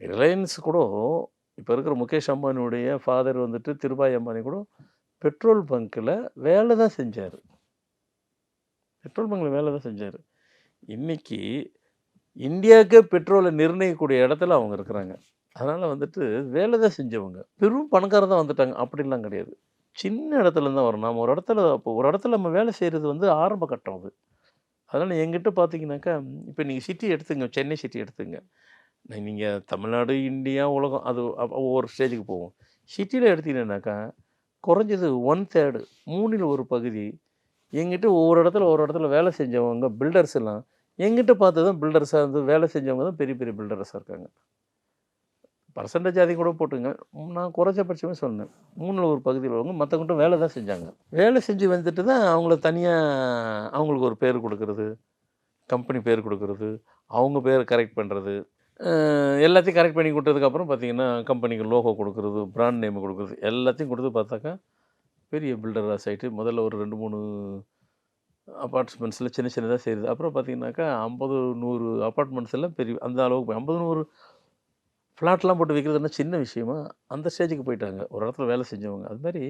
Reliance கூட இப்போ இருக்கிற முகேஷ் அம்பானியுடைய ஃபாதர் வந்துட்டு திருபாய் அம்பானி கூட பெட்ரோல் பங்க்கில் வேலை தான் செஞ்சார். பெட்ரோல் பங்கில் வேலை தான் செஞ்சார். இன்னைக்கு இந்தியாவுக்கே பெட்ரோலை நிர்ணயிக்கக்கூடிய இடத்துல அவங்க இருக்கிறாங்க. அதனால் வந்துட்டு வேலை தான் செஞ்சவங்க. பெரும் பணக்காரர் தான் வந்துட்டாங்க. அப்படிலாம் கிடையாது. சின்ன இடத்துல தான் வரும். நம்ம ஒரு இடத்துல இப்போ ஒரு இடத்துல நம்ம வேலை செய்கிறது வந்து ஆரம்ப கட்டம் அது. அதனால் எங்கிட்ட பார்த்தீங்கன்னாக்கா இப்போ நீங்கள் சிட்டி எடுத்துங்க சென்னை சிட்டி எடுத்துங்க. நீங்கள் தமிழ்நாடு இந்தியா உலகம் அது ஒவ்வொரு ஸ்டேஜுக்கு போவோம். சிட்டியில் எடுத்தீங்கன்னாக்கா குறைஞ்சது ஒன் தேர்டு மூணில் ஒரு பகுதி எங்கிட்ட ஒவ்வொரு இடத்துல ஒரு இடத்துல வேலை செஞ்சவங்க பில்டர்ஸ் எல்லாம் எங்கிட்ட பார்த்து தான் பில்டர்ஸாக இருந்து வேலை செஞ்சவங்க தான் பெரிய பெரிய பில்டர்ஸாக இருக்காங்க. பர்சன்டேஜ் அதிகம் கூட போட்டுங்க. நான் குறைச்சபட்சமே சொன்னேன். மூணில் ஒரு பகுதியில் உள்ளவங்க மற்றவங்கிட்ட வேலை தான் செஞ்சாங்க. வேலை செஞ்சு வந்துட்டு தான் அவங்கள தனியாக அவங்களுக்கு ஒரு பேர் கொடுக்கறது கம்பெனி பேர் கொடுக்கறது அவங்க பேரை கரெக்ட் பண்ணுறது எல்லாத்தையும் கரெக்ட் பண்ணி கொடுத்ததுக்கப்புறம் பார்த்தீங்கன்னா கம்பெனிக்கு லோகோ கொடுக்குறது ப்ராண்ட் நேம் கொடுக்குறது எல்லாத்தையும் கொடுத்து பார்த்தாக்கா பெரிய பில்டராக சைட்டு முதல்ல ஒரு ரெண்டு மூணு அப்பார்ட்மெண்ட்ஸில் சின்ன சின்னதாக செய்யுது அப்புறம் பார்த்தீங்கன்னாக்கா ஐம்பது நூறு அப்பார்ட்மெண்ட்ஸ் எல்லாம் பெரிய அந்த அளவுக்கு ஐம்பது நூறு ஃப்ளாட்லாம் போட்டு விற்கிறதுனா சின்ன விஷயமா அந்த ஸ்டேஜுக்கு போயிட்டாங்க. ஒரு இடத்துல வேலை செஞ்சவங்க. அது மாதிரி